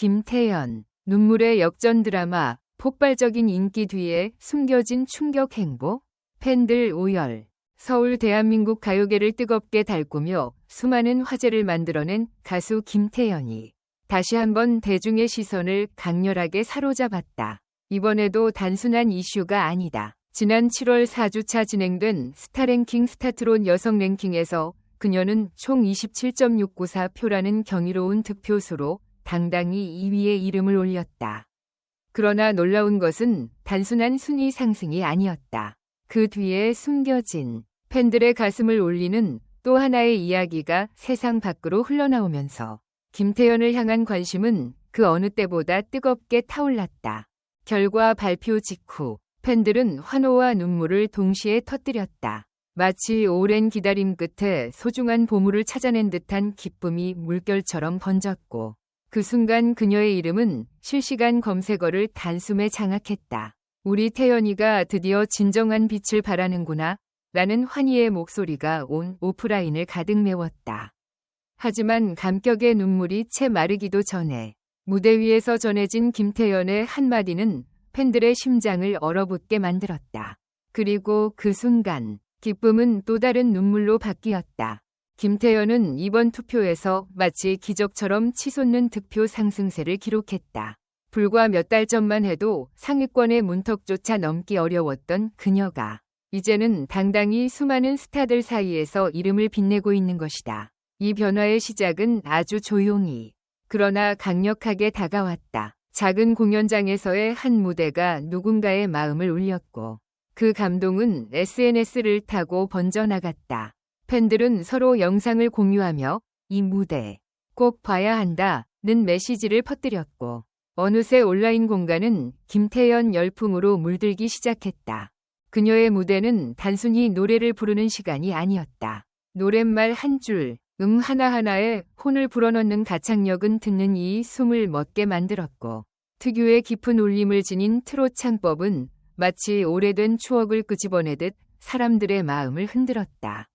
김태연, 눈물의 역전 드라마, 폭발적인 인기 뒤에 숨겨진 충격 행보, 팬들 오열, 서울 대한민국 가요계를 뜨겁게 달구며 수많은 화제를 만들어낸 가수 김태연이 다시 한번 대중의 시선을 강렬하게 사로잡았다. 이번에도 단순한 이슈가 아니다. 지난 7월 4주차 진행된 스타랭킹 스타트론 여성 랭킹에서 그녀는 총 27.694표라는 경이로운 득표수로 당당히 2위에 이름을 올렸다. 그러나 놀라운 것은 단순한 순위 상승이 아니었다. 그 뒤에 숨겨진 팬들의 가슴을 울리는 또 하나의 이야기가 세상 밖으로 흘러나오면서 김태연을 향한 관심은 그 어느 때보다 뜨겁게 타올랐다. 결과 발표 직후 팬들은 환호와 눈물을 동시에 터뜨렸다. 마치 오랜 기다림 끝에 소중한 보물을 찾아낸 듯한 기쁨이 물결처럼 번졌고 그 순간 그녀의 이름은 실시간 검색어를 단숨에 장악했다. 우리 태연이가 드디어 진정한 빛을 발하는구나 라는 환희의 목소리가 온 오프라인을 가득 메웠다. 하지만 감격의 눈물이 채 마르기도 전에 무대 위에서 전해진 김태연의 한마디는 팬들의 심장을 얼어붙게 만들었다. 그리고 그 순간 기쁨은 또 다른 눈물로 바뀌었다. 김태연은 이번 투표에서 마치 기적처럼 치솟는 득표 상승세를 기록했다. 불과 몇 달 전만 해도 상위권의 문턱조차 넘기 어려웠던 그녀가 이제는 당당히 수많은 스타들 사이에서 이름을 빛내고 있는 것이다. 이 변화의 시작은 아주 조용히 그러나 강력하게 다가왔다. 작은 공연장에서의 한 무대가 누군가의 마음을 울렸고 그 감동은 SNS를 타고 번져나갔다. 팬들은 서로 영상을 공유하며 이 무대 꼭 봐야 한다는 메시지를 퍼뜨렸고 어느새 온라인 공간은 김태연 열풍으로 물들기 시작했다. 그녀의 무대는 단순히 노래를 부르는 시간이 아니었다. 노랫말 한 줄, 음 하나하나에 혼을 불어넣는 가창력은 듣는 이 숨을 멎게 만들었고 특유의 깊은 울림을 지닌 트롯 창법은 마치 오래된 추억을 끄집어내듯 사람들의 마음을 흔들었다.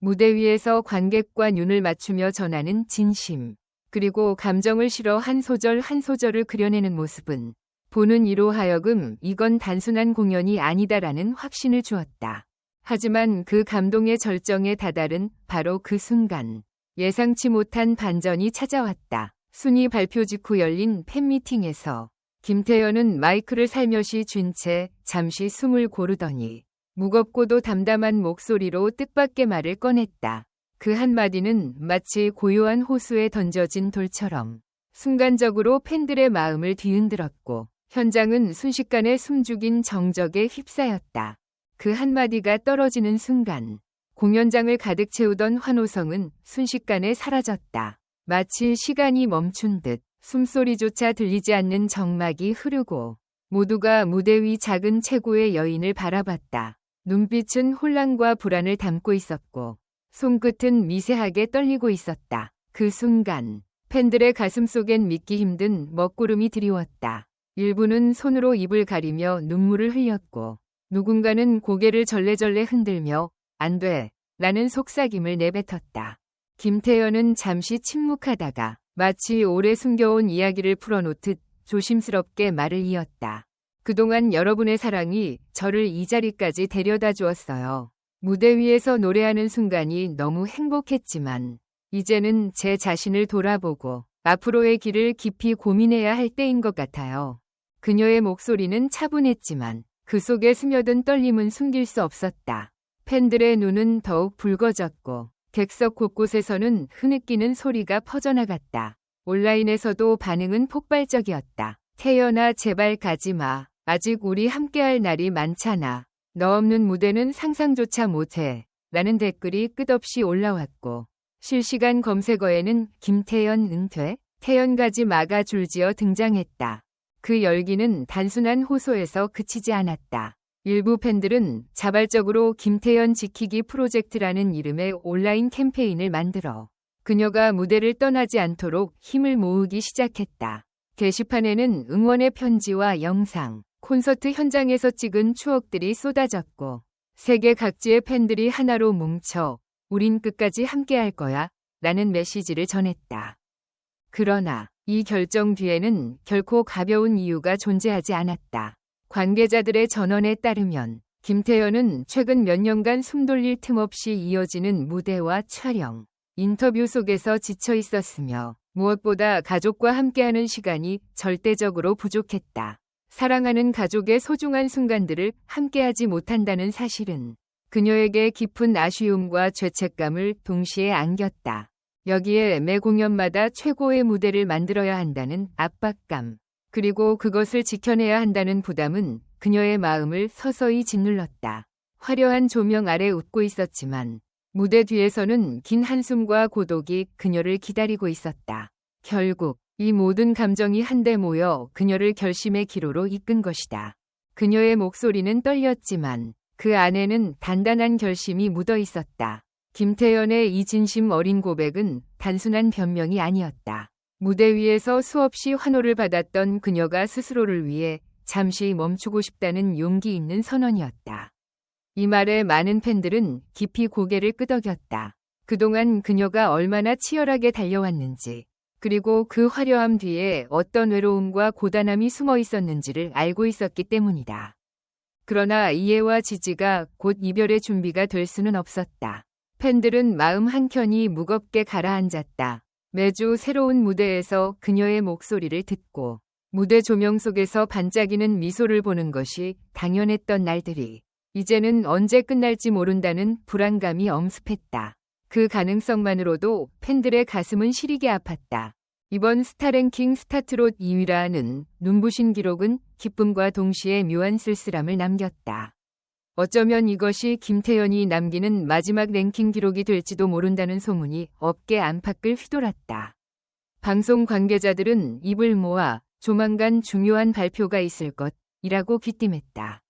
무대 위에서 관객과 눈을 맞추며 전하는 진심, 그리고 감정을 실어 한 소절 한 소절을 그려내는 모습은 보는 이로 하여금 이건 단순한 공연이 아니다라는 확신을 주었다. 하지만 그 감동의 절정에 다다른 바로 그 순간 예상치 못한 반전이 찾아왔다. 순위 발표 직후 열린 팬미팅에서 김태연은 마이크를 살며시 쥔 채 잠시 숨을 고르더니 무겁고도 담담한 목소리로 뜻밖의 말을 꺼냈다. 그 한마디는 마치 고요한 호수에 던져진 돌처럼 순간적으로 팬들의 마음을 뒤흔들었고 현장은 순식간에 숨죽인 정적에 휩싸였다. 그 한마디가 떨어지는 순간 공연장을 가득 채우던 환호성은 순식간에 사라졌다. 마치 시간이 멈춘 듯 숨소리조차 들리지 않는 정막이 흐르고 모두가 무대 위 작은 최고의 여인을 바라봤다. 눈빛은 혼란과 불안을 담고 있었고 손끝은 미세하게 떨리고 있었다. 그 순간 팬들의 가슴 속엔 믿기 힘든 먹구름이 드리웠다. 일부는 손으로 입을 가리며 눈물을 흘렸고 누군가는 고개를 절레절레 흔들며 안 돼, 라는 속삭임을 내뱉었다. 김태연은 잠시 침묵하다가 마치 오래 숨겨온 이야기를 풀어놓듯 조심스럽게 말을 이었다. 그동안 여러분의 사랑이 저를 이 자리까지 데려다 주었어요. 무대 위에서 노래하는 순간이 너무 행복했지만 이제는 제 자신을 돌아보고 앞으로의 길을 깊이 고민해야 할 때인 것 같아요. 그녀의 목소리는 차분했지만 그 속에 스며든 떨림은 숨길 수 없었다. 팬들의 눈은 더욱 붉어졌고 객석 곳곳에서는 흐느끼는 소리가 퍼져나갔다. 온라인에서도 반응은 폭발적이었다. 태연아 제발 가지마. 아직 우리 함께할 날이 많잖아. 너 없는 무대는 상상조차 못해. 라는 댓글이 끝없이 올라왔고 실시간 검색어에는 김태연 은퇴, 태연 가지 마가 줄지어 등장했다. 그 열기는 단순한 호소에서 그치지 않았다. 일부 팬들은 자발적으로 김태연 지키기 프로젝트라는 이름의 온라인 캠페인을 만들어 그녀가 무대를 떠나지 않도록 힘을 모으기 시작했다. 게시판에는 응원의 편지와 영상, 콘서트 현장에서 찍은 추억들이 쏟아졌고 세계 각지의 팬들이 하나로 뭉쳐 우린 끝까지 함께할 거야 라는 메시지를 전했다. 그러나 이 결정 뒤에는 결코 가벼운 이유가 존재하지 않았다. 관계자들의 전언에 따르면 김태현은 최근 몇 년간 숨돌릴 틈 없이 이어지는 무대와 촬영, 인터뷰 속에서 지쳐 있었으며 무엇보다 가족과 함께하는 시간이 절대적으로 부족했다. 사랑하는 가족의 소중한 순간들을 함께하지 못한다는 사실은 그녀에게 깊은 아쉬움과 죄책감을 동시에 안겼다. 여기에 매 공연마다 최고의 무대를 만들어야 한다는 압박감, 그리고 그것을 지켜내야 한다는 부담은 그녀의 마음을 서서히 짓눌렀다. 화려한 조명 아래 웃고 있었지만 무대 뒤에서는 긴 한숨과 고독이 그녀를 기다리고 있었다. 결국 이 모든 감정이 한데 모여 그녀를 결심의 기로로 이끈 것이다. 그녀의 목소리는 떨렸지만 그 안에는 단단한 결심이 묻어 있었다. 김태연의 이 진심 어린 고백은 단순한 변명이 아니었다. 무대 위에서 수없이 환호를 받았던 그녀가 스스로를 위해 잠시 멈추고 싶다는 용기 있는 선언이었다. 이 말에 많은 팬들은 깊이 고개를 끄덕였다. 그동안 그녀가 얼마나 치열하게 달려왔는지, 그리고 그 화려함 뒤에 어떤 외로움과 고단함이 숨어 있었는지를 알고 있었기 때문이다. 그러나 이해와 지지가 곧 이별의 준비가 될 수는 없었다. 팬들은 마음 한켠이 무겁게 가라앉았다. 매주 새로운 무대에서 그녀의 목소리를 듣고 무대 조명 속에서 반짝이는 미소를 보는 것이 당연했던 날들이 이제는 언제 끝날지 모른다는 불안감이 엄습했다. 그 가능성만으로도 팬들의 가슴은 시리게 아팠다. 이번 스타랭킹 스타트롯 2위라는 눈부신 기록은 기쁨과 동시에 묘한 쓸쓸함을 남겼다. 어쩌면 이것이 김태연이 남기는 마지막 랭킹 기록이 될지도 모른다는 소문이 업계 안팎을 휘돌았다. 방송 관계자들은 입을 모아 조만간 중요한 발표가 있을 것이라고 귀띔했다.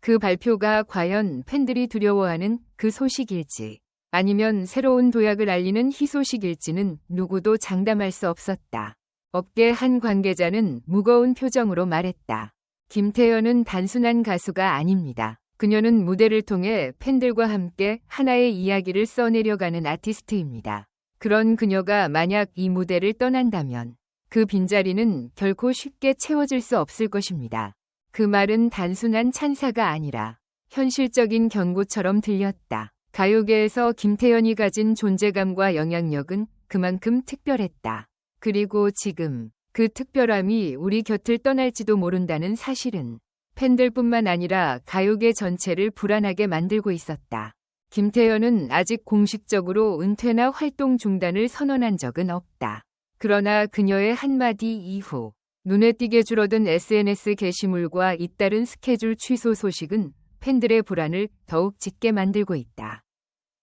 그 발표가 과연 팬들이 두려워하는 그 소식일지 아니면 새로운 도약을 알리는 희소식일지는 누구도 장담할 수 없었다. 업계 한 관계자는 무거운 표정으로 말했다. 김태연은 단순한 가수가 아닙니다. 그녀는 무대를 통해 팬들과 함께 하나의 이야기를 써내려가는 아티스트입니다. 그런 그녀가 만약 이 무대를 떠난다면 그 빈자리는 결코 쉽게 채워질 수 없을 것입니다. 그 말은 단순한 찬사가 아니라 현실적인 경고처럼 들렸다. 가요계에서 김태연이 가진 존재감과 영향력은 그만큼 특별했다. 그리고 지금 그 특별함이 우리 곁을 떠날지도 모른다는 사실은 팬들뿐만 아니라 가요계 전체를 불안하게 만들고 있었다. 김태연은 아직 공식적으로 은퇴나 활동 중단을 선언한 적은 없다. 그러나 그녀의 한마디 이후 눈에 띄게 줄어든 SNS 게시물과 잇따른 스케줄 취소 소식은 팬들의 불안을 더욱 짙게 만들고 있다.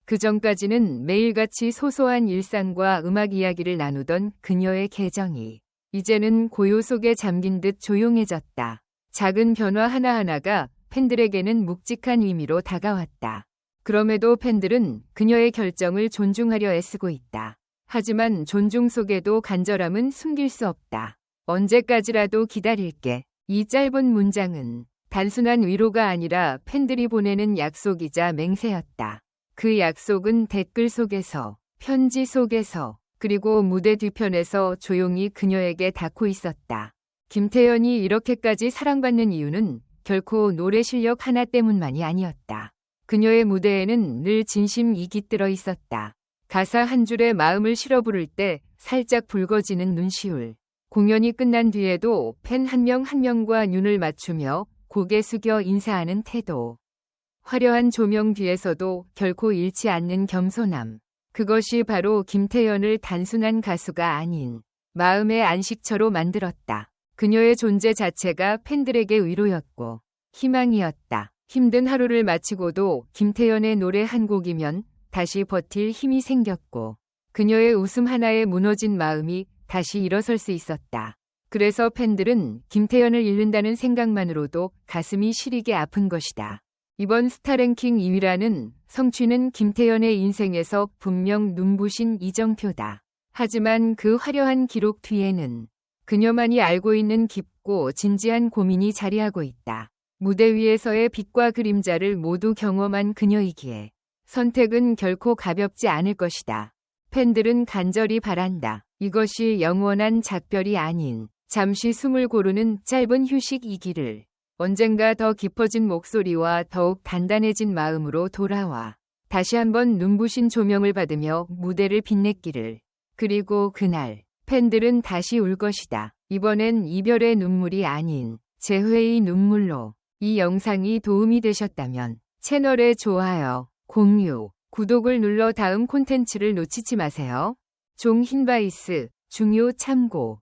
그 전까지는 매일같이 소소한 일상과 음악 이야기를 나누던 그녀의 계정이 이제는 고요 속에 잠긴 듯 조용해졌다. 작은 변화 하나하나가 팬들에게는 묵직한 의미로 다가왔다. 그럼에도 팬들은 그녀의 결정을 존중하려 애쓰고 있다. 하지만 존중 속에도 간절함은 숨길 수 없다. 언제까지라도 기다릴게. 이 짧은 문장은 단순한 위로가 아니라 팬들이 보내는 약속이자 맹세였다. 그 약속은 댓글 속에서, 편지 속에서, 그리고 무대 뒤편에서 조용히 그녀에게 닿고 있었다. 김태연이 이렇게까지 사랑받는 이유는 결코 노래 실력 하나 때문만이 아니었다. 그녀의 무대에는 늘 진심이 깃들어 있었다. 가사 한 줄에 마음을 실어 부를 때 살짝 붉어지는 눈시울. 공연이 끝난 뒤에도 팬 한 명한 명과 눈을 맞추며 고개 숙여 인사하는 태도. 화려한 조명 뒤에서도 결코 잃지 않는 겸손함. 그것이 바로 김태연을 단순한 가수가 아닌 마음의 안식처로 만들었다. 그녀의 존재 자체가 팬들에게 위로였고 희망이었다. 힘든 하루를 마치고도 김태연의 노래 한 곡이면 다시 버틸 힘이 생겼고 그녀의 웃음 하나에 무너진 마음이 다시 일어설 수 있었다. 그래서 팬들은 김태연을 잃는다는 생각만으로도 가슴이 시리게 아픈 것이다. 이번 스타랭킹 2위라는 성취는 김태연의 인생에서 분명 눈부신 이정표다. 하지만 그 화려한 기록 뒤에는 그녀만이 알고 있는 깊고 진지한 고민이 자리하고 있다. 무대 위에서의 빛과 그림자를 모두 경험한 그녀이기에 선택은 결코 가볍지 않을 것이다. 팬들은 간절히 바란다. 이것이 영원한 작별이 아닌 잠시 숨을 고르는 짧은 휴식이기를. 언젠가 더 깊어진 목소리와 더욱 단단해진 마음으로 돌아와. 다시 한번 눈부신 조명을 받으며 무대를 빛냈기를. 그리고 그날 팬들은 다시 울 것이다. 이번엔 이별의 눈물이 아닌 재회의 눈물로. 이 영상이 도움이 되셨다면 채널에 좋아요, 공유, 구독을 눌러 다음 콘텐츠를 놓치지 마세요. 종 흰바이스, 중요 참고.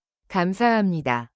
감사합니다.